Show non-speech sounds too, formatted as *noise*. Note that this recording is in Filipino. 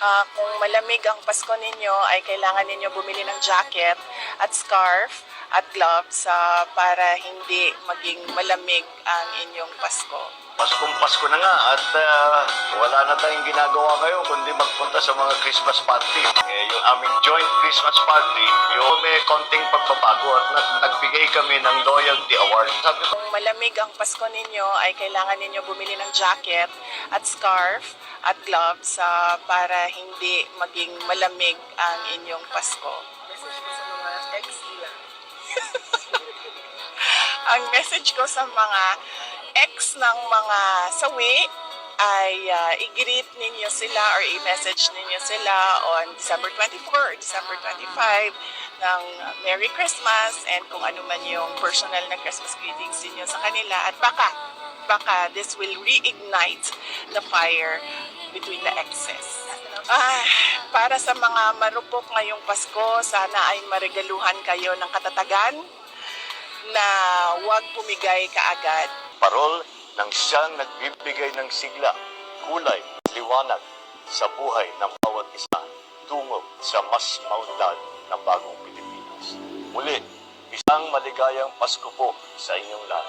Ah, kung malamig ang Pasko ninyo, ay kailangan ninyo bumili ng jacket at scarf at gloves ah, para hindi maging malamig ang inyong Pasko. Paskong Pasko na nga at ah, wala na tayong ginagawa ngayon kundi magpunta sa mga Christmas party. Eh, yung aming joint Christmas party, yung may konting pagbabago at nag- nagbigay kami ng loyalty award. Sabi ko, Kung malamig ang Pasko ninyo, ay kailangan ninyo bumili ng jacket at scarf at gloves ah, para hindi maging malamig ang inyong Pasko. Message ko sa mga ex nila. *laughs* ang message ko sa mga ex ng mga sawi ay uh, i-greet ninyo sila or i-message ninyo sila on December 24 or December 25 ng Merry Christmas and kung ano man yung personal na Christmas greetings ninyo sa kanila at baka baka this will reignite the fire between the exes. Ah, para sa mga marupok ngayong Pasko, sana ay maregaluhan kayo ng katatagan na huwag pumigay kaagad. parol ng siyang nagbibigay ng sigla, kulay, liwanag sa buhay ng bawat isa tungo sa mas maunlad na bagong Pilipinas. Muli, isang maligayang Pasko po sa inyong lahat.